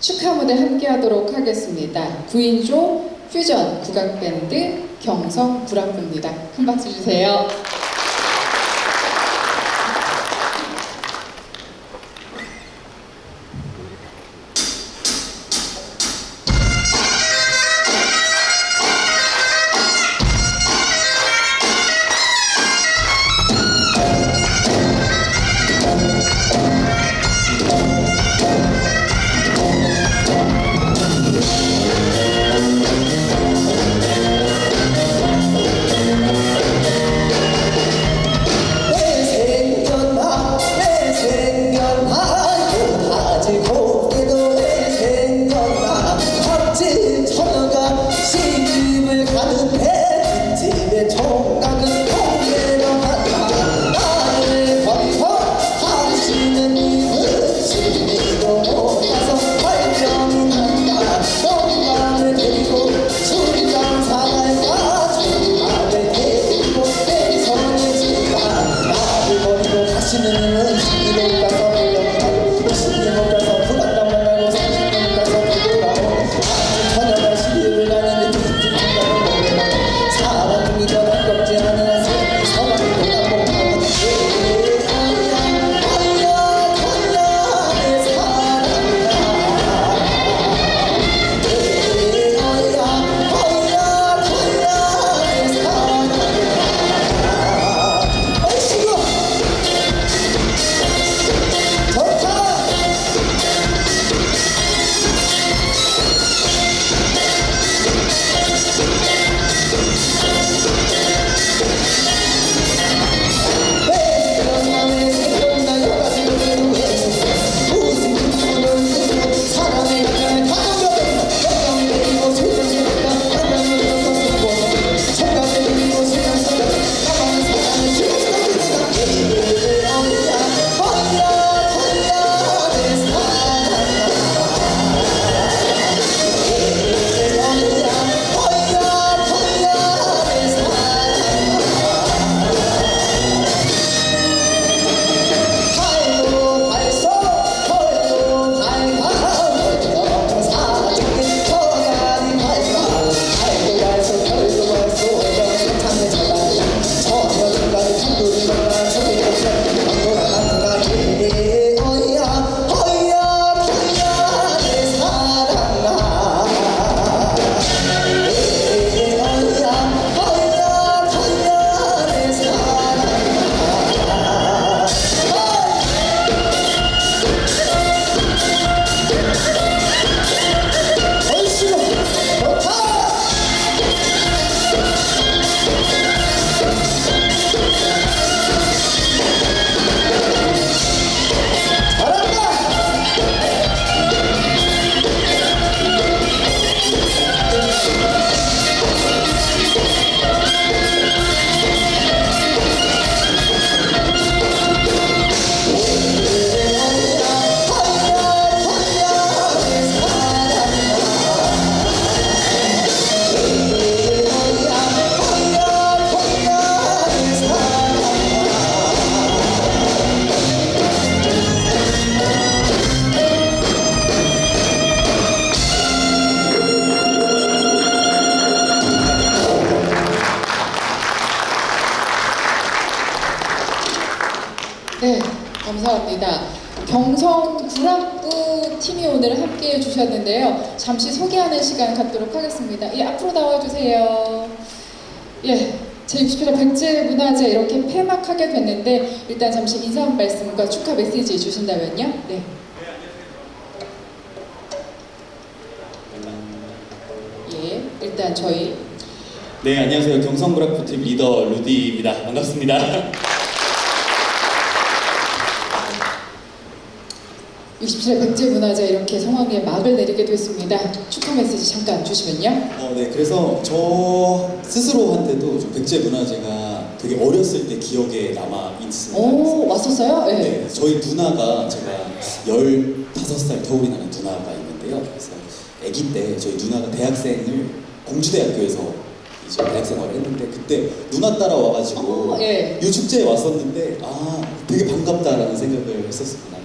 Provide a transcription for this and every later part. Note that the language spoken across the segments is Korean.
축하 무대 함께 하도록 하겠습니다. 9인조 퓨전 국악밴드 경성 불합부입니다. 큰 박수 주세요. 주셨는데요. 잠시 소개하는 시간 갖도록 하겠습니다. 예, 앞으로 나와주세요. 예, 제60회차 백제 문화제 이렇게 폐막하게 됐는데 일단 잠시 인사 한 말씀과 축하 메시지 주신다면요. 네. 예, 일단 저희 네, 안녕하세요. 경성브라프팀 리더 루디입니다. 반갑습니다. 67회 백제 문화제 이렇게 성황리에 막을 내리게 됐습니다. 축하 메시지 잠깐 주시면요. 어, 네. 그래서 저 스스로한테도 좀 백제 문화제가 되게 어렸을 때 기억에 남아 있습니다. 오, 왔었어요? 네. 네, 저희 누나가 제가 15살 터울이 나는 누나가 있는데요. 그래서 아기 때 저희 누나가 대학생을 공주대학교에서 이제 대학생활을 했는데 그때 누나 따라와가지고 어, 예. 이 축제에 왔었는데 아 되게 반갑다라는 생각을 했었습니다.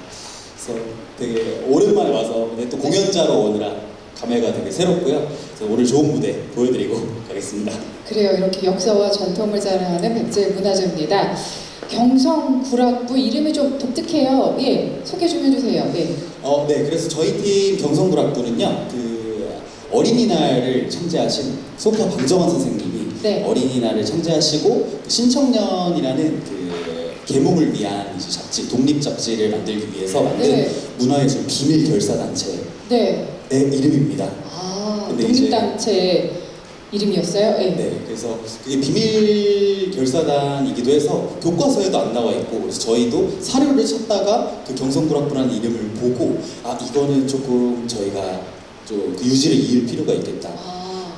그래서 되게 오랜만에 와서 근데 또 공연자로 오느라 감회가 되게 새롭고요. 그래서 오늘 좋은 무대 보여드리고 가겠습니다. 그래요. 이렇게 역사와 전통을 자랑하는 백제 문화재입니다. 경성구락부 이름이 좀 독특해요. 예, 소개 좀 해주세요. 예. 어, 네. 그래서 저희 팀 경성부락부는요, 그 어린이날을 창제하신 소파 방정환 선생님이 네. 어린이날을 창제하시고 그 신청년이라는 그 계몽을 위한 이제 잡지, 독립 잡지를 만들기 위해서 만든 네. 문화예술 비밀 결사 단체의 네. 이름입니다. 아, 근데 이제- 독립단체 이름이었어요? 예. 네, 그래서 그게 비밀 결사단이기도 해서 교과서에도 안 나와 있고 그래서 저희도 사료를 찾다가 그 경성불학부라는 이름을 보고 아 이거는 조금 저희가 좀 그 유지를 이을 필요가 있겠다.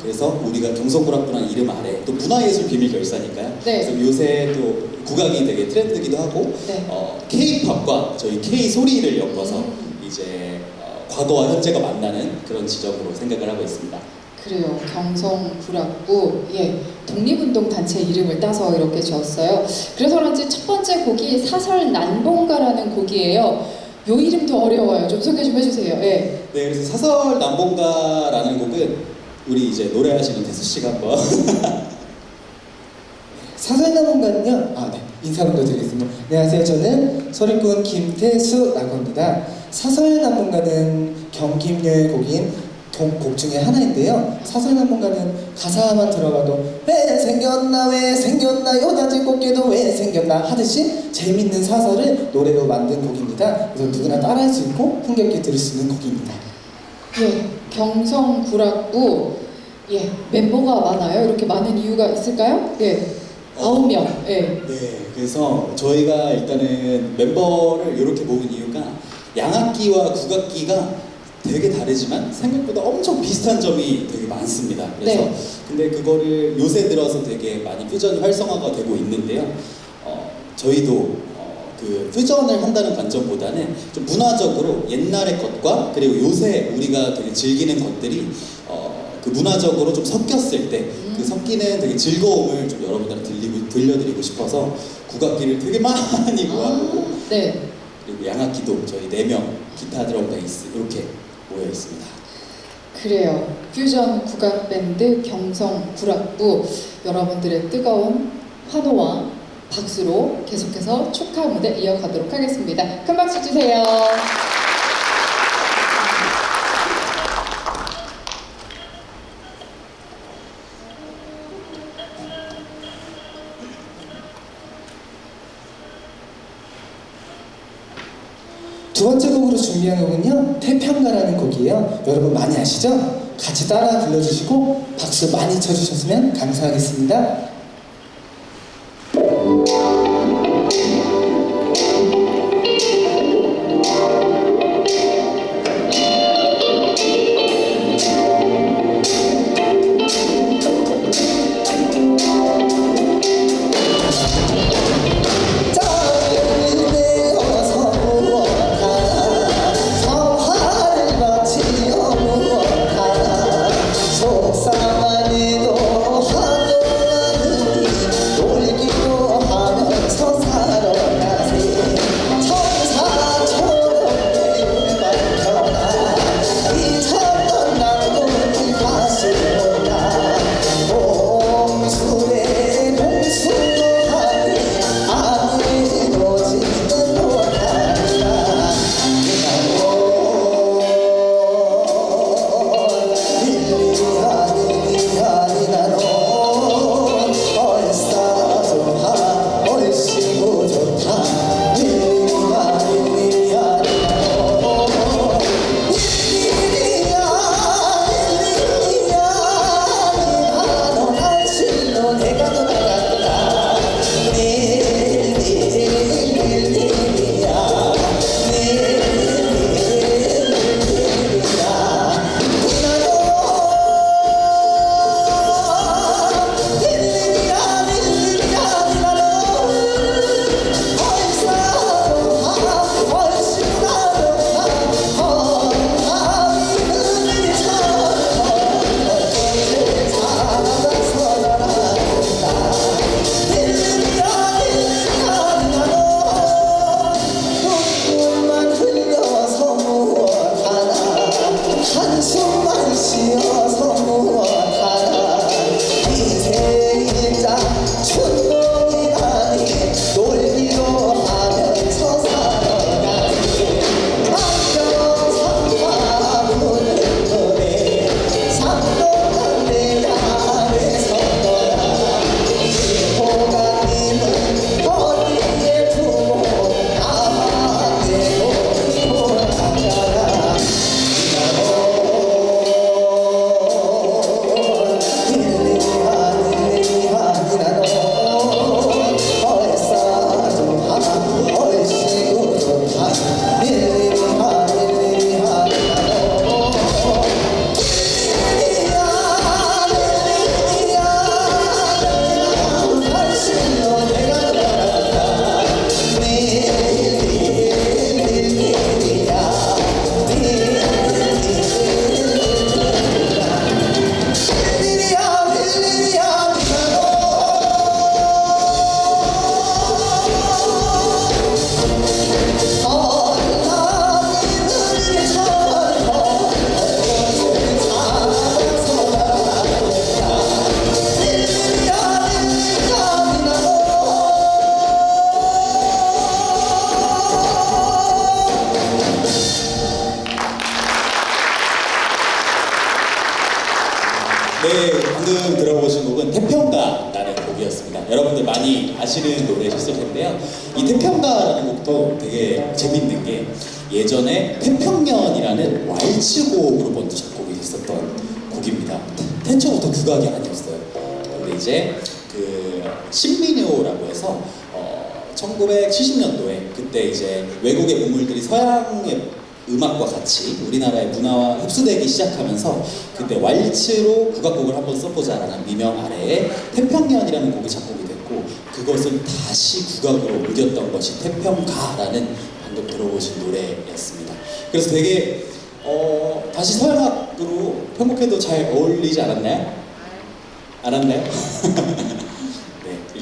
아, 그래서 우리가 경성불학부라는 이름 아래 또 문화예술 비밀 결사니까요. 네. 그래서 요새 또 국악이 되게 트렌드기도 하고 네. 어, K-팝과 저희 K 소리를 엮어서 음. 이제 어, 과거와 현재가 만나는 그런 지점으로 생각을 하고 있습니다. 그래요. 경성구락부, 예, 독립운동 단체 이름을 따서 이렇게 지었어요. 그래서 그런지 첫 번째 곡이 사설 난봉가라는 곡이에요. 요 이름도 어려워요. 좀 소개 좀 해주세요. 예. 네, 그래서 사설 남봉가라는 곡은 우리 이제 노래하시는 대수 씨가 한번 사설남원가는요, 아, 네. 인사 먼저 드리겠습니다. 안녕하세요. 저는 소리꾼 김태수라고 합니다. 사설남원가는 경김녀의 곡인 동- 곡 중에 하나인데요. 사설남원가는 가사만 들어봐도 왜 생겼나 왜 생겼나 요다지 꽃게도 왜 생겼나 하듯이 재밌는 사설을 노래로 만든 곡입니다. 그래서 누구나 따라할 수 있고 흥겹게 들을 수 있는 곡입니다. 예, 경성구락부, 예, 멤버가 많아요. 이렇게 많은 이유가 있을까요? 예, 아홉 명. 예. 네, 그래서 저희가 일단은 멤버를 이렇게 모은 이유가 양악기와 국악기가 되게 다르지만 생각보다 엄청 비슷한 점이 되게 많습니다. 그래서 네. 근데 그거를 요새 들어서 되게 많이 퓨전이 활성화가 되고 있는데요. 어, 저희도 어, 그 퓨전을 한다는 관점보다는 좀 문화적으로 옛날의 것과 그리고 요새 우리가 되게 즐기는 것들이 어, 그 문화적으로 좀 섞였을 때그 음. 섞이는 되게 즐거움을 좀 여러분들한테 들리고, 들려드리고 싶어서 국악기를 되게 많이 모아보고 아, 네. 그리고 양악기도 저희 4명 기타 드럼 베이스 이렇게 모여 있습니다. 그래요. 퓨전 국악 밴드 경성 구락부 여러분들의 뜨거운 환호와 박수로 계속해서 축하 무대 이어가도록 하겠습니다. 큰 박수 주세요. 두 번째 곡으로 준비한 곡은요 태평가라는 곡이에요 여러분 많이 아시죠? 같이 따라 불러주시고 박수 많이 쳐주셨으면 감사하겠습니다 그 신민요라고 해서 어, 1970년도에 그때 이제 외국의 문물들이 서양의 음악과 같이 우리나라의 문화와 흡수되기 시작하면서 그때 왈츠로 국악곡을 한번 써보자라는 미명 아래에 태평년이라는 곡이 작곡이 됐고 그것을 다시 국악으로 옮겼던 것이 태평가라는 방금 들어보신 노래였습니다. 그래서 되게 어, 다시 서양악으로 편곡해도 잘 어울리지 않았나요? 알았나요?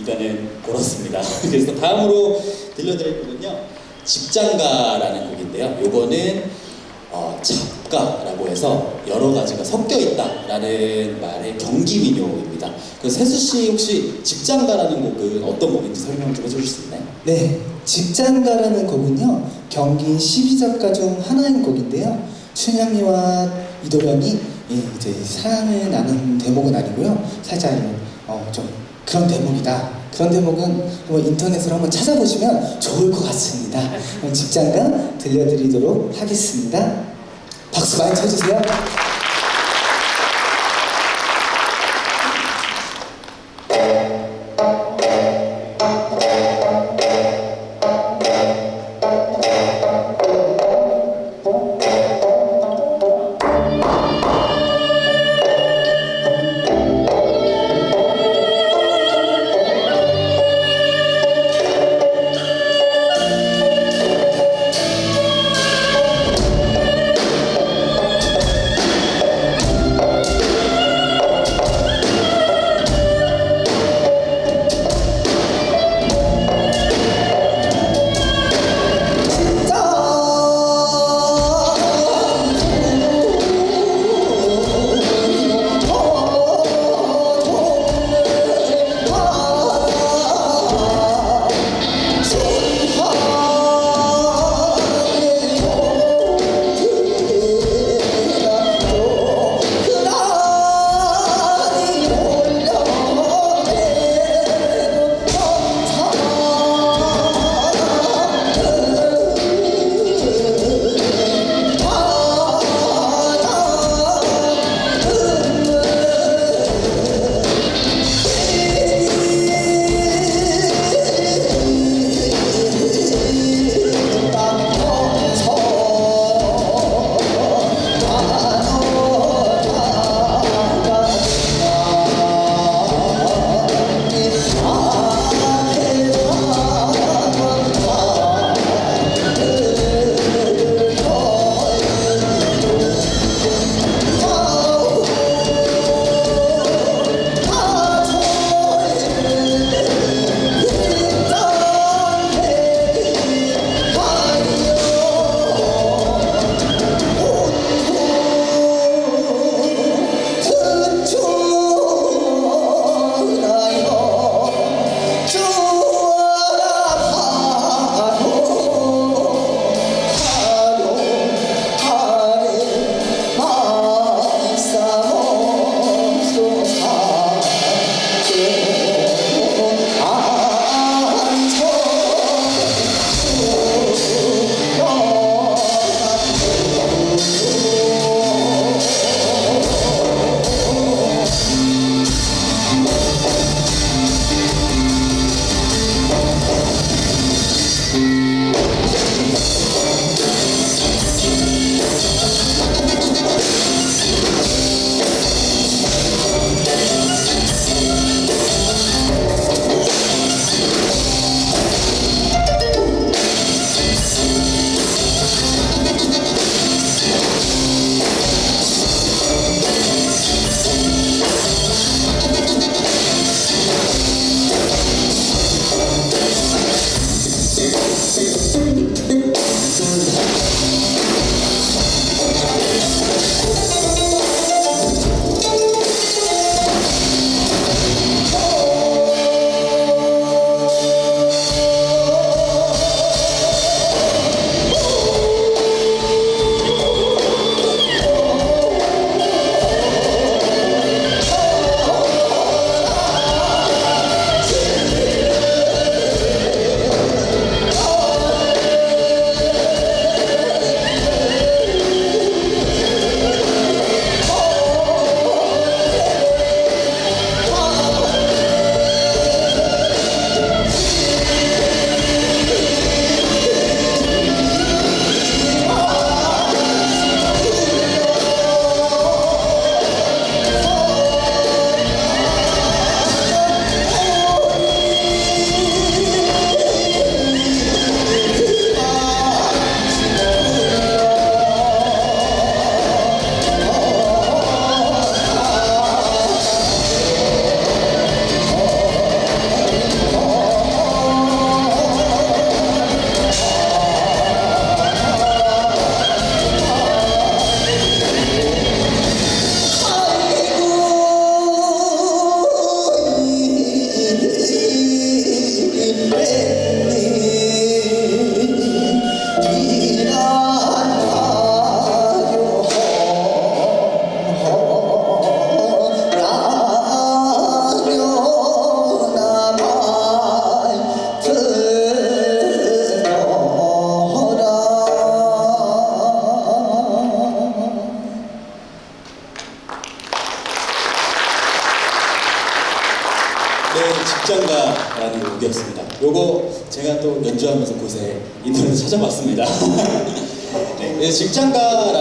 네, 일단은 그렇습니다. 그래서 다음으로 들려드릴 곡은요, 집장가라는 곡인데요. 요거는 어, 잡가라고 해서 여러 가지가 섞여 있다라는 말의 경기 민요입니다. 그 세수 씨 혹시 집장가라는 곡은 어떤 곡인지 설명 좀 해주실 수 있나요? 네, 집장가라는 곡은요 경기 12작가 중 하나인 곡인데요. 춘향이와 이도령이 예, 이제 사랑을 나눈 대목은 아니고요. 살짝 어, 좀 그런 대목이다. 그런 대목은 한번 인터넷으로 한번 찾아보시면 좋을 것 같습니다. 집장가 들려드리도록 하겠습니다. 박수 많이 쳐주세요.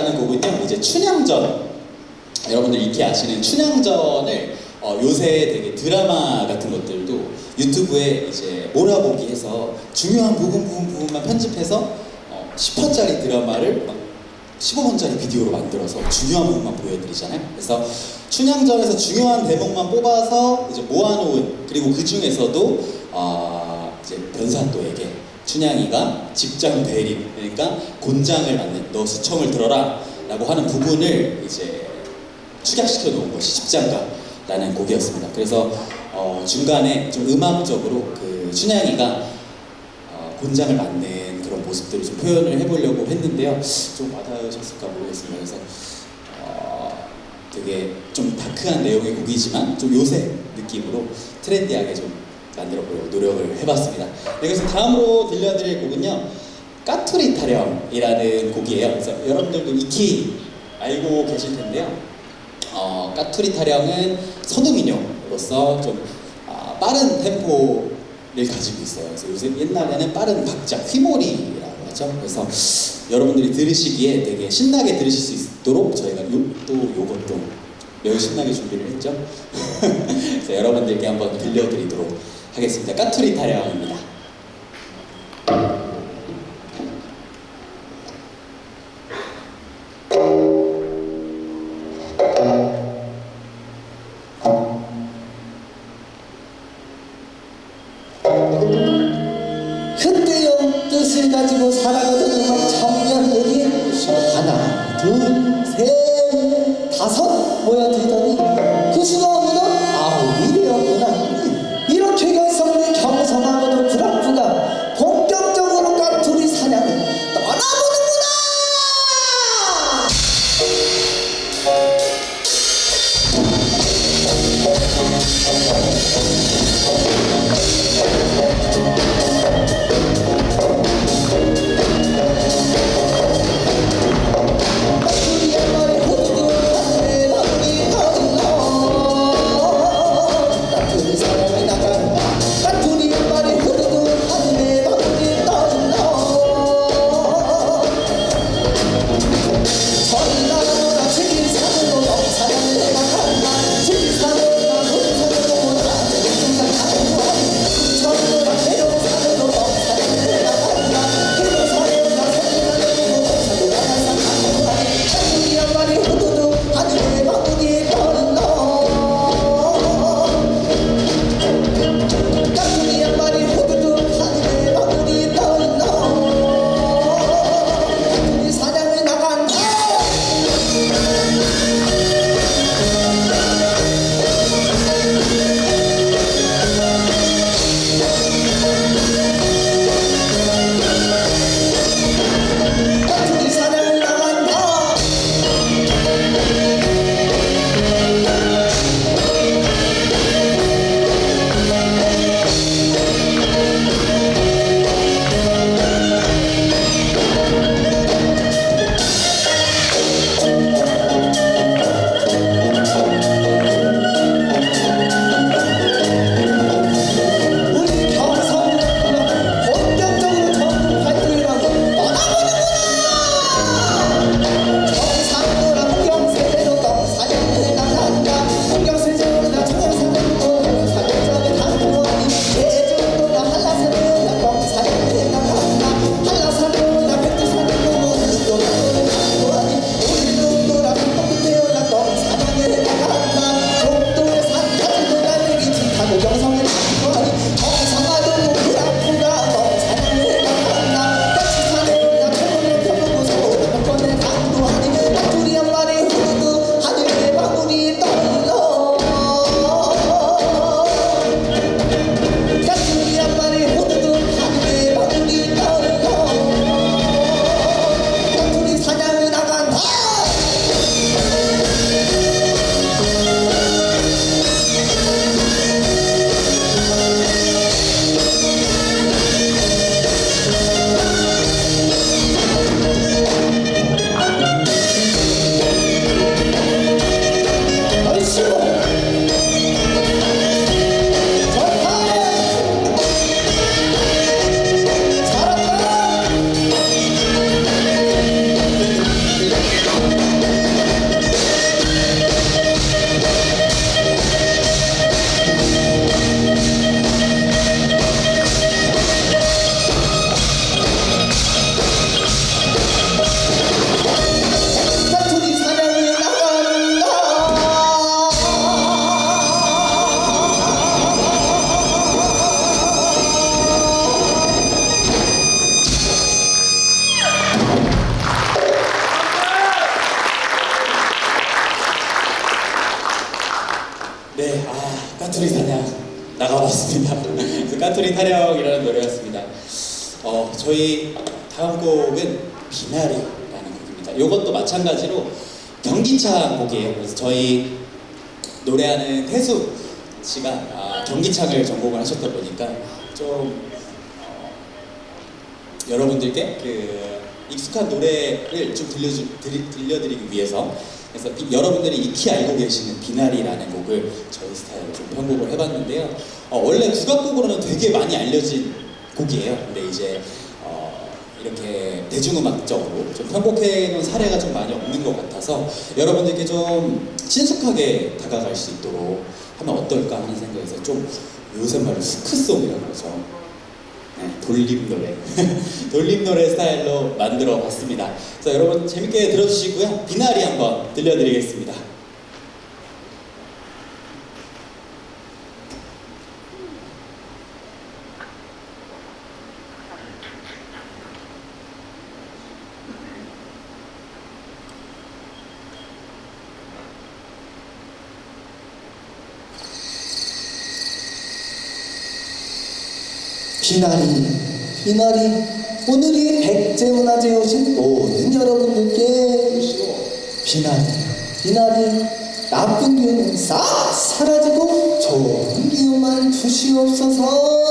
집장가라는 곡은요, 이제 춘향전 여러분들 익히 아시는 춘향전을 어, 요새 되게 드라마 같은 것들도 유튜브에 이제 몰아보기 해서 중요한 부분 부분 부분만 편집해서 어, 10화짜리 드라마를 막 15분짜리 비디오로 만들어서 중요한 부분만 보여드리잖아요. 그래서 춘향전에서 중요한 대목만 뽑아서 이제 모아놓은 그리고 그 중에서도 어, 이제 변산도에게 춘향이가 집장 대립 그러니까 곤장을 맞는 너 수청을 들어라 라고 하는 부분을 이제 축약시켜 놓은 것이 집장가라는 곡이었습니다. 그래서 어, 중간에 좀 음악적으로 그 춘향이가 어, 곤장을 맞는 그런 모습들을 좀 표현을 해보려고 했는데요. 좀 와닿으셨을까 모르겠습니다. 그래서 어, 되게 좀 다크한 내용의 곡이지만 좀 요새 느낌으로 트렌디하게 좀 만들어 보려고 노력을 해봤습니다. 네, 그래서 다음으로 들려드릴 곡은요. 까투리 타령이라는 곡이에요. 그래서 여러분들도 익히 알고 계실 텐데요. 어, 까투리 타령은 선우민요로서 좀 아, 빠른 템포를 가지고 있어요. 그래서 요새 옛날에는 빠른 박자, 휘몰이라고 하죠. 그래서 여러분들이 들으시기에 되게 신나게 들으실 수 있도록 저희가 요, 또 요것도 매우 신나게 준비를 했죠. 그래서 여러분들께 한번 들려드리도록 하겠습니다. 까투리 타령입니다. 까투리 사냥 나가봤습니다. 그래서 까투리 타령이라는 노래였습니다. 어, 저희 다음 곡은 비나리라는 곡입니다. 이것도 마찬가지로 경기창 곡이에요. 그래서 저희 노래하는 태수 씨가 아, 경기창을 전공을 하셨다 보니까 좀 어, 여러분들께 그 익숙한 노래를 좀 들려주, 드리, 들려드리기 위해서 그래서 이- 여러분들이 익히 알고 계시는 비나리라는 곡을 저희 스타일로 좀 편곡을 해봤는데요. 어, 원래 국악곡으로는 되게 많이 알려진 곡이에요. 근데 이제 어, 이렇게 대중음악적으로 좀 편곡해 놓은 사례가 좀 많이 없는 것 같아서 여러분들께 좀 친숙하게 다가갈 수 있도록 하면 어떨까 하는 생각에서 좀 요새 말로 스크송이라고 그러죠. 네, 돌림 노래. 돌림 노래 스타일로 만들어 봤습니다. 그래서 여러분 재밌게 들어주시고요. 비나리 한번 들려드리겠습니다. 비나리, 비나리. 오늘이 백제 문화제에 오신 모든 여러분들께 비나리, 비나리. 나쁜 기운은 싹 사라지고 좋은 기운만 주시옵소서.